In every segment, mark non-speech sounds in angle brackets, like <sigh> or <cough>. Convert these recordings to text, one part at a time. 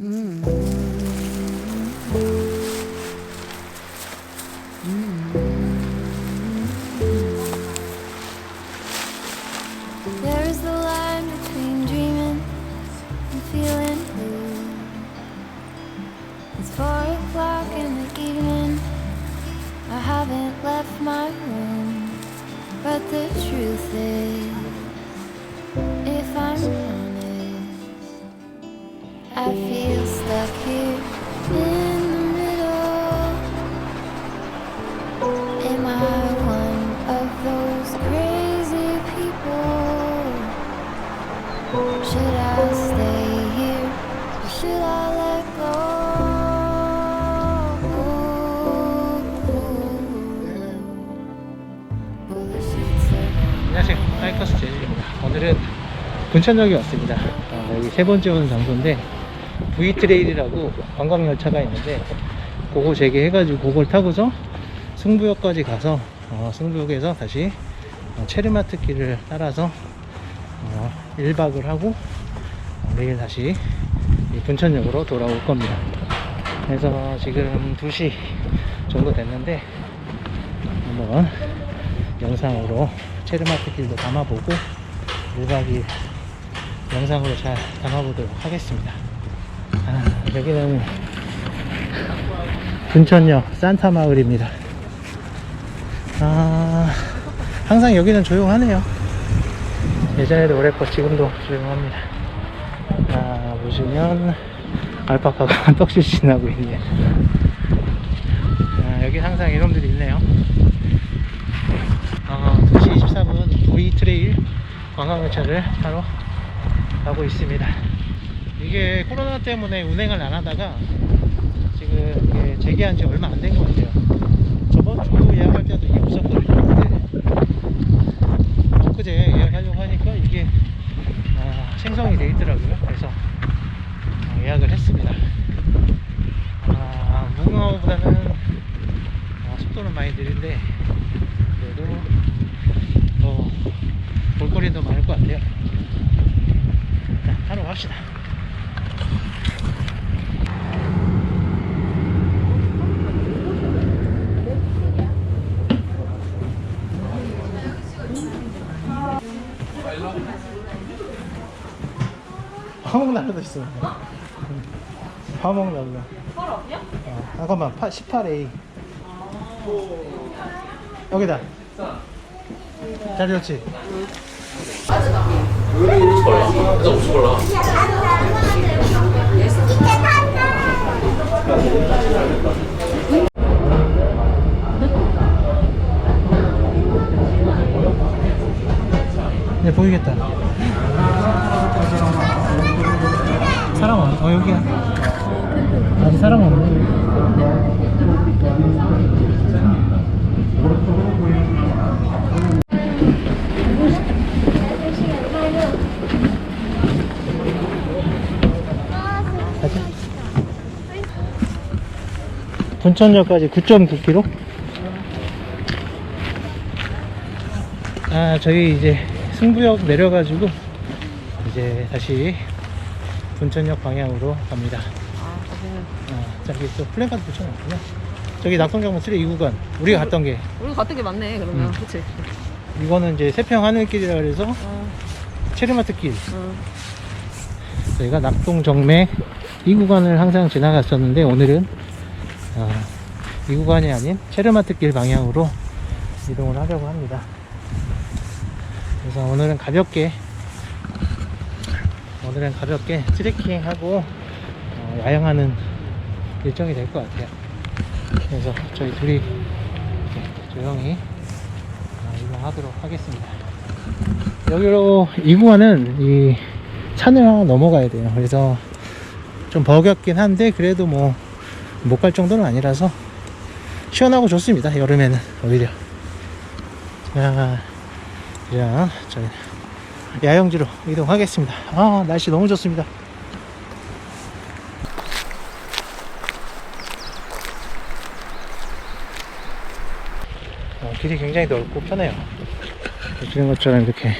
Mm. 안녕하세요. 하이커스 제주입니다. 오늘은 분천역에 왔습니다. 어, 여기 세 번째 오는 장소인데 V트레일이라고 관광열차가 있는데 그거 재개해가지고 그걸 타고서 승부역까지 가서 어, 승부역에서 다시 어, 체르마트 길을 따라서 어, 1박을 하고 어, 내일 다시 이 분천역으로 돌아올 겁니다 그래서 지금 2시 정도 됐는데 한번 영상으로 체르마트 길도 담아보고 1박 2일 영상으로 잘 담아보도록 하겠습니다. 아, 여기는 분천역 산타 마을입니다. 아, 항상 여기는 조용하네요. 예전에도 그랬고 지금도 조용합니다. 아, 보시면 알파카가 <laughs> 떡실신 하고 있네요. 아, 여기 항상 이놈들이 있네요. 어, 2시 24분 V 트레일 관광열차를 타러 가고 있습니다. 이게 코로나 때문에 운행을 안 하다가 지금 재개한 지 얼마 안 된 것 같아요. 저번 주 예약할 때도 이게 없었거든요. 근데 엊그제 예약하려고 하니까 이게 아, 생성이 돼 있더라고요. 그래서 어, 예약을 했습니다. 아, 무궁화호보다는 아, 속도는 많이 느린데 그래도 더 볼거리는 더 많을 것 같아요. 자, 타러 갑시다. 화목난로도 있어. 화목난로. 펄 없냐? 어, 잠깐만, 18A. 여기다. 잘 좋지? 네 보이겠다 사람 없네 어 여기야 아직 사람 없네 분천역까지 9.9km 아 저희 이제 승부역 내려가지고 이제 다시 분천역 방향으로 갑니다. 아, 저기 또 플랜카드 붙여놨구나 저기 낙동강문 3 2구간 우리가 갔던 게. 우리 갔던 게 맞네 그러면. 음. 그치. 이거는 이제 세평 하늘길이라 그래서 어, 체르마트 길. 어. 저희가 낙동 정매 이 구간을 항상 지나갔었는데 오늘은 아, 이 구간이 아닌 체르마트 길 방향으로 이동을 하려고 합니다. 그래서 오늘은 가볍게 오늘은 가볍게 트레킹하고 어, 야영하는 일정이 될 것 같아요. 그래서 저희 둘이 조용히 어, 이동하도록 하겠습니다. 여기로 이 구간은 이 산을 넘어가야 돼요. 그래서 좀 버겁긴 한데 그래도 뭐 못 갈 정도는 아니라서 시원하고 좋습니다. 여름에는 오히려. 자, 자, 저희 야영지로 이동하겠습니다. 아, 날씨 너무 좋습니다. 어, 길이 굉장히 넓고 편해요. 보시는 것처럼 이렇게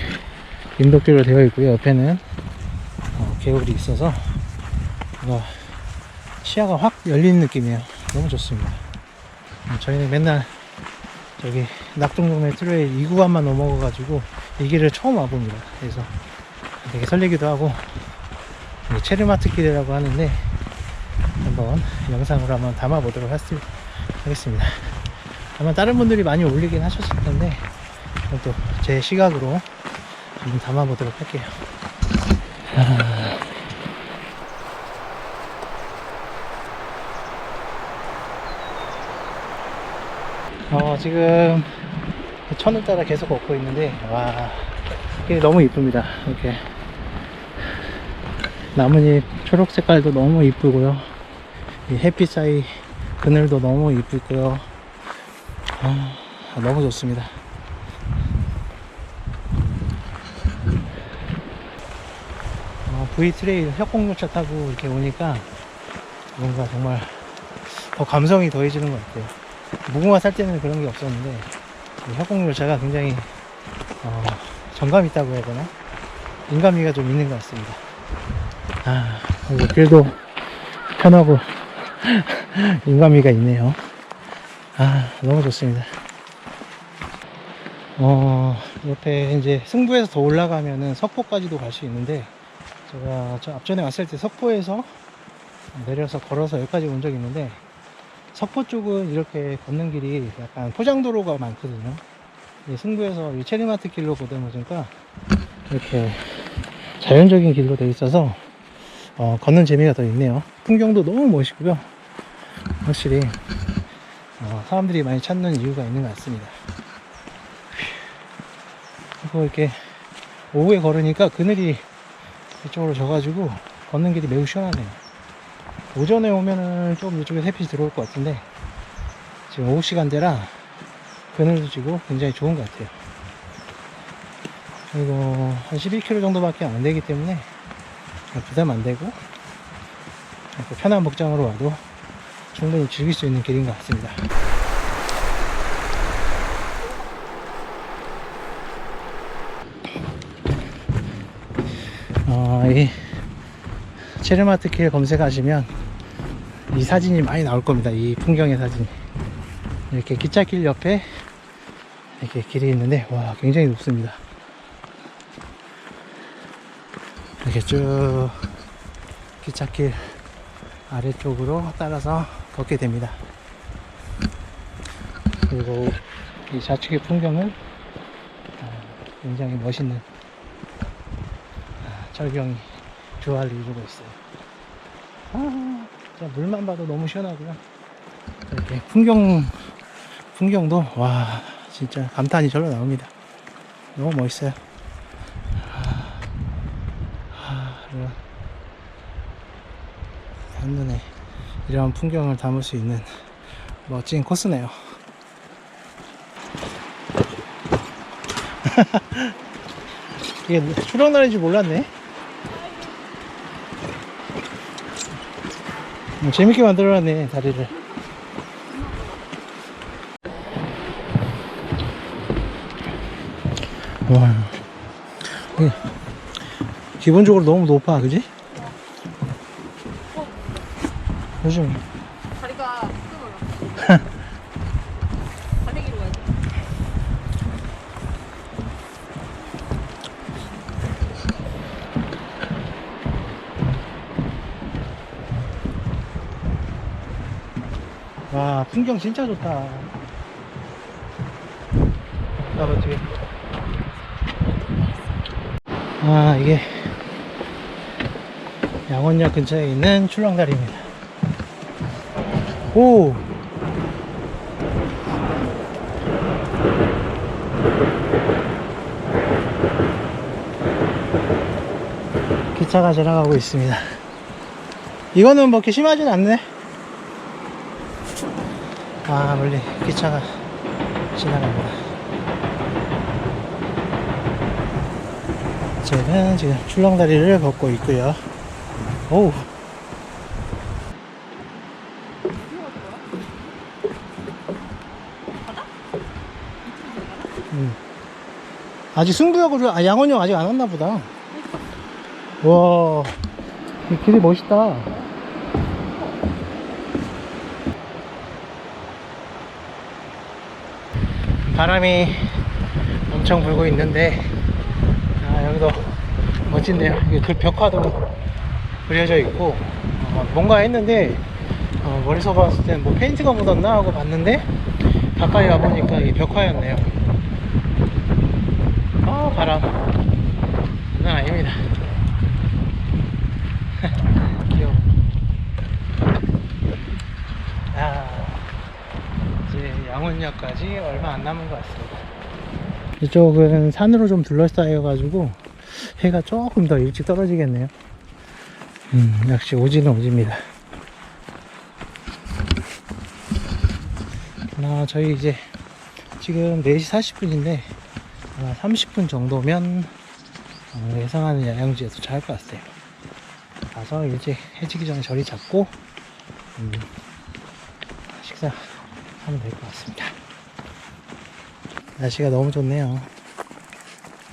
인덕길로 되어 있고요. 옆에는 어, 개울이 있어서 시야가 확 열리는 느낌이에요. 너무 좋습니다. 음, 저희는 맨날 저기 낙동동네 트레일 2구간만 넘어가 가지고 이 길을 처음 와봅니다. 그래서 되게 설레기도 하고 이 체르마트 길이라고 하는데 한번 영상으로 한번 담아보도록 하겠습니다. 아마 다른 분들이 많이 올리긴 하셨을 텐데 또 제 시각으로 한번 담아보도록 할게요. 어, 지금 천을 따라 계속 걷고 있는데, 와, 이게 너무 이쁩니다. 이렇게. 나뭇잎 초록 색깔도 너무 이쁘고요. 이 햇빛 사이 그늘도 너무 이쁘고요. 아, 너무 좋습니다. 어, V 트레일 협곡열차 타고 이렇게 오니까 뭔가 정말 더 감성이 더해지는 것 같아요. 무궁화 살 때는 그런 게 없었는데 이 협곡열차가 굉장히 어, 정감 있다고 해야 되나? 인간미가 좀 있는 것 같습니다. 아, 길도 편하고 <laughs> 인간미가 있네요. 아, 너무 좋습니다. 어, 옆에 이제 승부에서 더 올라가면은 석포까지도 갈 수 있는데 제가 저 앞전에 왔을 때 석포에서 내려서 걸어서 여기까지 온 적이 있는데 석포 쪽은 이렇게 걷는 길이 약간 포장도로가 많거든요. 이 승부에서 이 체리마트 길로 보다 보니까 이렇게 자연적인 길로 돼 있어서 어, 걷는 재미가 더 있네요. 풍경도 너무 멋있고요. 확실히 어, 사람들이 많이 찾는 이유가 있는 것 같습니다. 그리고 이렇게 오후에 걸으니까 그늘이 이쪽으로 져가지고 걷는 길이 매우 시원하네요. 오전에 오면은 좀 이쪽에 햇빛이 들어올 것 같은데 지금 오후 시간대라 그늘도 지고 굉장히 좋은 것 같아요. 그리고 한 11km 정도밖에 안 되기 때문에 부담 안 되고 편한 목장으로 와도 충분히 즐길 수 있는 길인 것 같습니다. 어, 이 체르마트 길 검색하시면 이 사진이 많이 나올 겁니다. 이 풍경의 사진. 이렇게 기찻길 옆에 이렇게 길이 있는데 와 굉장히 높습니다. 이렇게 쭉 기찻길 아래쪽으로 따라서 걷게 됩니다. 그리고 이 좌측의 풍경은 아, 굉장히 멋있는 아, 절경이 조화를 이루고 있어요. 아, 물만 봐도 너무 시원하고요. 이렇게 풍경, 풍경도, 와, 진짜 감탄이 절로 나옵니다. 너무 멋있어요. 아, 아, 이런, 한눈에 이런 풍경을 담을 수 있는 멋진 코스네요. <laughs> 이게 출렁다리인지 몰랐네. 재밌게 만들어놨네 다리를. 와 이게 기본적으로 너무 높아 그지? 요즘 다리가 끄물어. 다리기로 가야지. 와 풍경 진짜 좋다. 나봐 뒤에 아 이게 양원역 근처에 있는 출렁다리입니다. 오! 기차가 지나가고 있습니다. 이거는 뭐 이렇게 심하진 않네 아 멀리 기차가 지나갑니다. 저는 지금 출렁다리를 걷고 있고요. 오우. 음. 아직 승부역으로 아 양원역 아직 안 왔나 보다. 와이 길이 멋있다 바람이 엄청 불고 있는데 아, 여기도 멋진데요. 그 벽화도 그려져 있고 어, 뭔가 했는데 어, 멀리서 봤을 땐뭐 페인트가 묻었나 하고 봤는데 가까이 와보니까 이 벽화였네요. 아 바람 장난 아닙니다. 귀여워. 아, 이제 양원역까지 얼마 안 남은 것 같습니다. 이쪽은 산으로 좀 둘러싸여 가지고 해가 조금 더 일찍 떨어지겠네요. 음, 역시 오지는 오지입니다. 아, 저희 이제 지금 4시 40분인데 아마 30분 정도면 어, 예상하는 야영지에 도착할 것 같아요. 가서 일찍 해지기 전에 저리 잡고 음, 식사 하면 될 것 같습니다. 날씨가 너무 좋네요.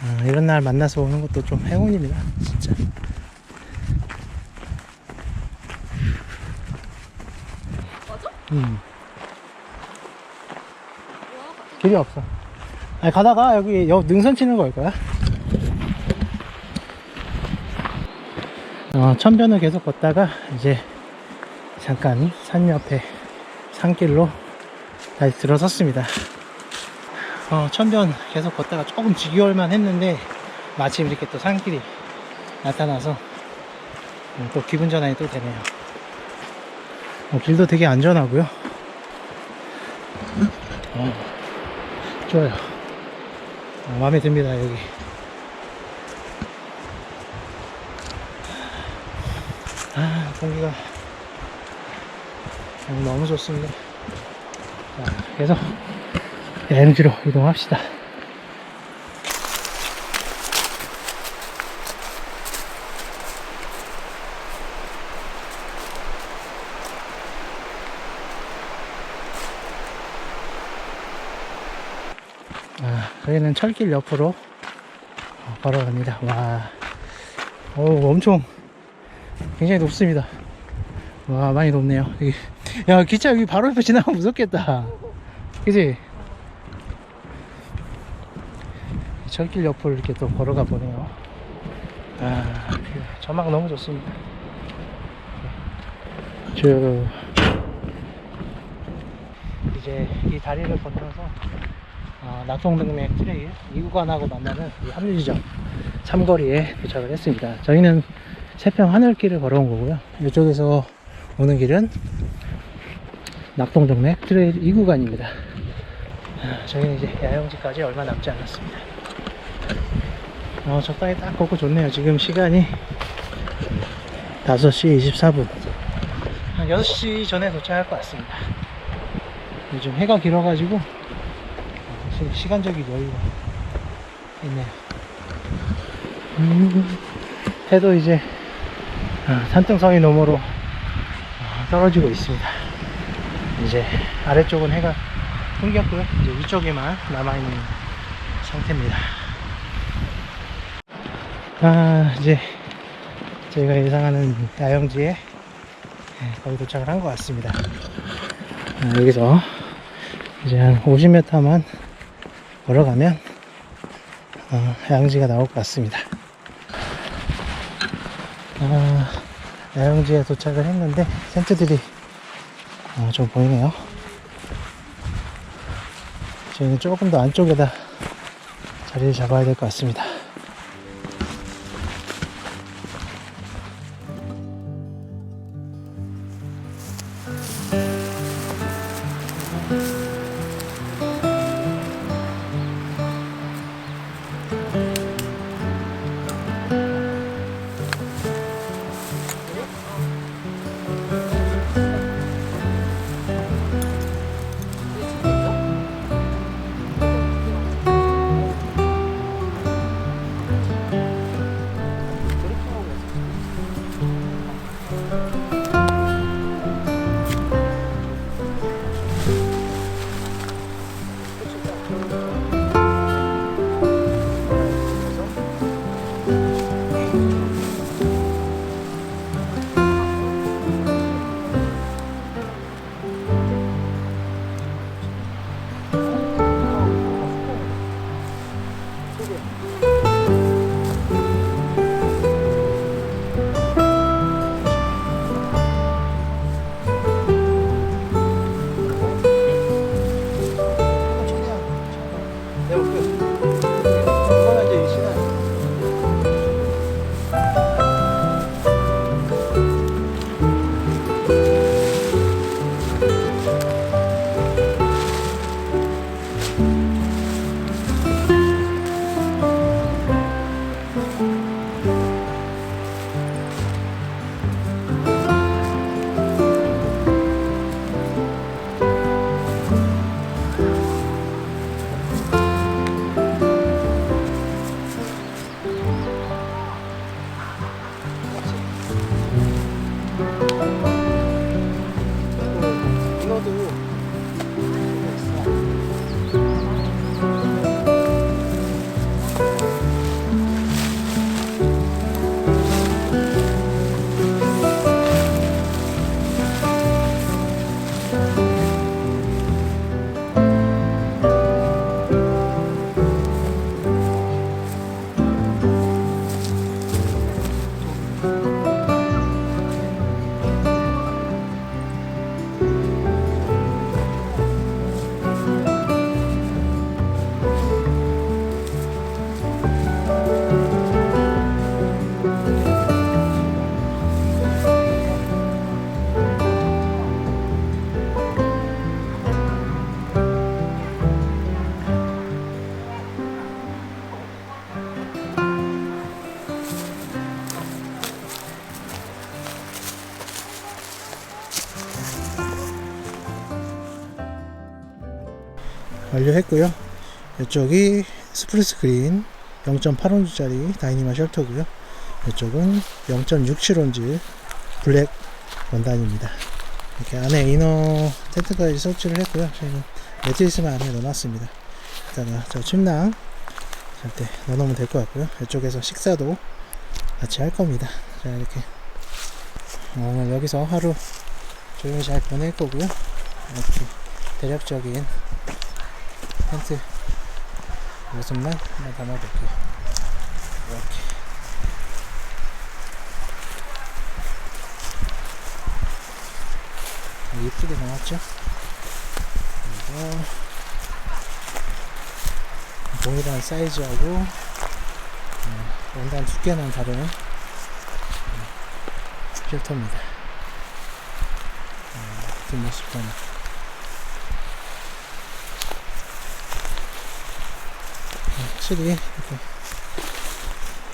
아, 이런 날 만나서 오는 것도 좀 행운입니다. 진짜. 맞아? 음, 길이 없어. 아니, 가다가 여기 여 능선 치는 걸 거야. 어, 천변을 계속 걷다가 이제 잠깐 산 옆에 산길로 다시 들어섰습니다. 어, 천변 계속 걷다가 조금 지겨울만 했는데 마침 이렇게 또 산길이 나타나서 음, 또 기분 전환이 또 되네요. 어, 길도 되게 안전하고요. 어, 좋아요. 어, 마음에 듭니다, 여기. 아, 공기가 너무 좋습니다. 자, 계속 야영지로 이동합시다. 아, 저희는 철길 옆으로 어, 걸어갑니다. 와, 오, 엄청 굉장히 높습니다. 와, 많이 높네요. 여기, 야, 기차 여기 바로 옆에 지나가면 무섭겠다. 그지? 철길 옆을 이렇게 또 걸어가 보네요. 아, 그 전망 너무 좋습니다. 저, 이제 이 다리를 건너서 어, 낙동등맥 트레일 2구간하고 만나는 이 합류지점 삼거리에 도착을 했습니다. 저희는 세평 하늘길을 걸어온 거고요. 이쪽에서 오는 길은 낙동정맥 트레일 2구간입니다. 저희는 이제 야영지까지 얼마 남지 않았습니다. 어, 적당히 딱 걷고 좋네요. 지금 시간이 5시 24분. 한 6시 전에 도착할 것 같습니다. 요즘 해가 길어가지고 시- 시간적인 여유가 있네요. 음, 해도 이제 아, 산등성이 너머로 아, 떨어지고 있습니다. 이제 아래쪽은 해가 끊겼고요. 이제 위쪽에만 남아있는 상태입니다. 아, 이제 저희가 예상하는 야영지에 예, 거의 도착을 한 것 같습니다. 아, 여기서 이제 한 50m만 걸어가면 어, 야영지가 나올 것 같습니다. 아, 야영지에 도착을 했는데 텐트들이 어, 좀 보이네요. 저희는 조금 더 안쪽에다 자리를 잡아야 될 것 같습니다. 완료했고요. 이쪽이 스프리스 그린 0.8온즈짜리 다이니마 쉘터고요. 이쪽은 0.67온즈 블랙 원단입니다. 이렇게 안에 이너 텐트까지 설치를 했고요. 저희는 매트리스만 안에 넣어놨습니다. 이따가 저 침낭 잘 때 넣어놓으면 될 것 같고요. 이쪽에서 식사도 같이 할 겁니다. 자 이렇게 오늘 여기서 하루 조용히 잘 보낼 거고요. 이렇게 대략적인 텐트 모습만 한번 담아볼게요. 이렇게 이쁘게 나왔죠? 그리고 동일한 사이즈하고 어, 원단 두께는 다른 어, 필터입니다. 어, 뒷모습과는 어, 확실히 이렇게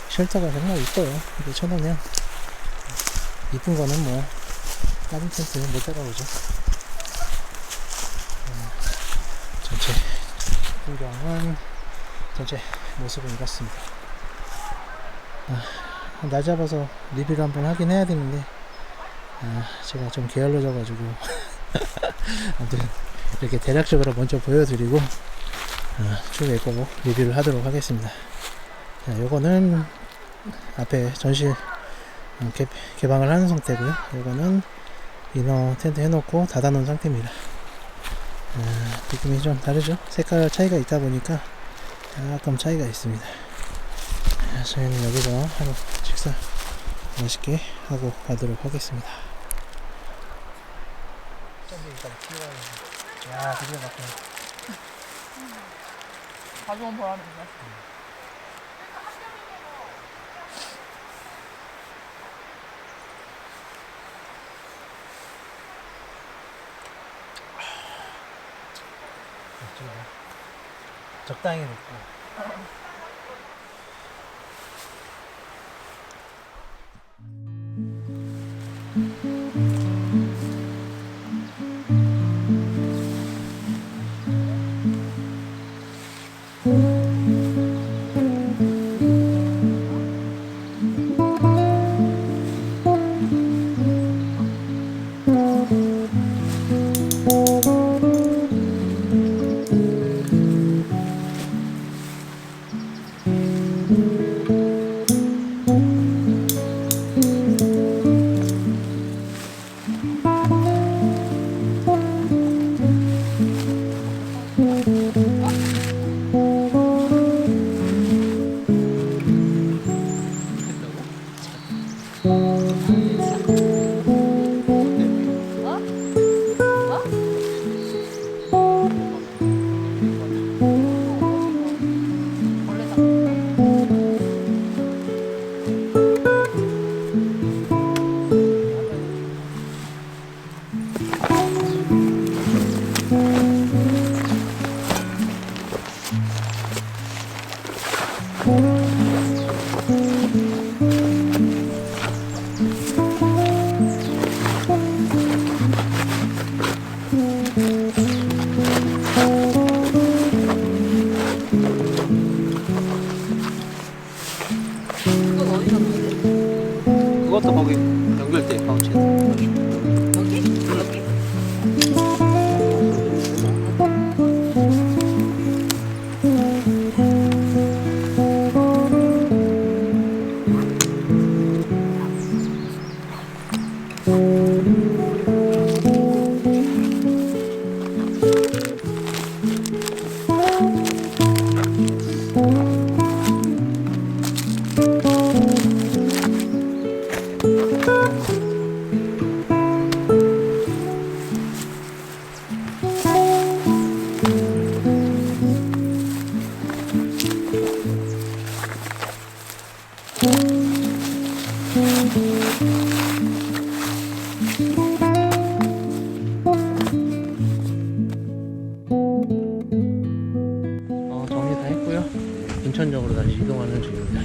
쉘터가 정말 이뻐요. 이렇게 쳐놓으면 이쁜 거는 뭐 다른 텐트 못 따라오죠. 어, 전체 풍경은 전체 모습은 이렇습니다. 아, 날 잡아서 리뷰를 한번 하긴 해야 되는데 아, 제가 좀 게을러져 가지고 <laughs> 아무튼 이렇게 대략적으로 먼저 보여드리고 아, 추후에 꼭 리뷰를 하도록 하겠습니다. 자, 요거는 앞에 전시 어, 개, 개방을 하는 상태고요. 요거는 이너 텐트 해놓고 닫아놓은 상태입니다. 아, 느낌이 좀 다르죠? 색깔 차이가 있다 보니까 약간 차이가 있습니다. 자, 저희는 여기서 하루 식사 맛있게 하고 가도록 하겠습니다. 야, 드디어 막히네. <laughs> 가져온 보람이 있네. 적당히 넣고. 어? <laughs> 했고요. 인천역으로 다시 이동하는 중입니다.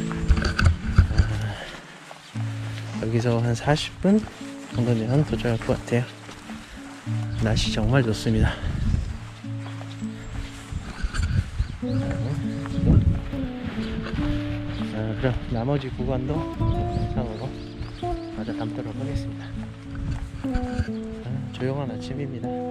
아, 여기서 한 40분 정도 되면 도착할 것 같아요. 날씨 정말 좋습니다. 자, 그럼 나머지 구간도 영상으로 마저 담도록 하겠습니다. 아, 조용한 아침입니다.